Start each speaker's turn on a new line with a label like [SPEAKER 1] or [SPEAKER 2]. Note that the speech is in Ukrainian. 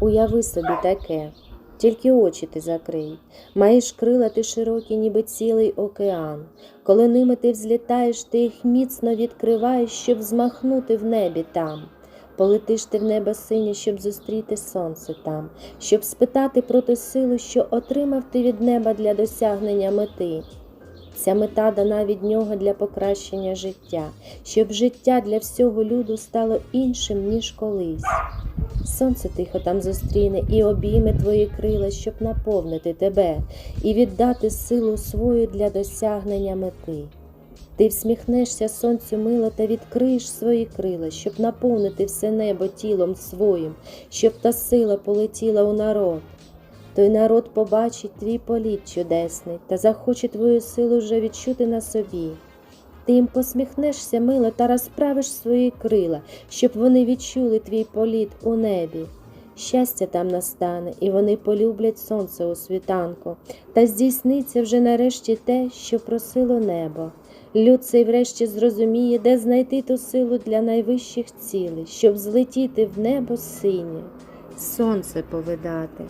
[SPEAKER 1] Уяви собі таке, тільки очі ти закрий. Маєш крила ти широкі, ніби цілий океан. Коли ними ти взлітаєш, ти їх міцно відкриваєш, щоб змахнути в небі там. Полетиш ти в небо синє, щоб зустріти сонце там, щоб спитати про ту силу, що отримав ти від неба для досягнення мети. Ця мета дана від нього для покращення життя, щоб життя для всього люду стало іншим, ніж колись. Сонце тихо там зустріне і обійме твої крила, щоб наповнити тебе і віддати силу свою для досягнення мети. Ти всміхнешся сонцю мило та відкриєш свої крила, щоб наповнити все небо тілом своїм, щоб та сила полетіла у народ. Той народ побачить твій політ чудесний та захоче твою силу вже відчути на собі. Ти їм посміхнешся мило та розправиш свої крила, щоб вони відчули твій політ у небі. Щастя там настане, і вони полюблять сонце у світанку, та здійсниться вже нарешті те, що просило небо. Люд цей врешті зрозуміє, де знайти ту силу для найвищих цілей, щоб злетіти в небо синє, сонце повидати.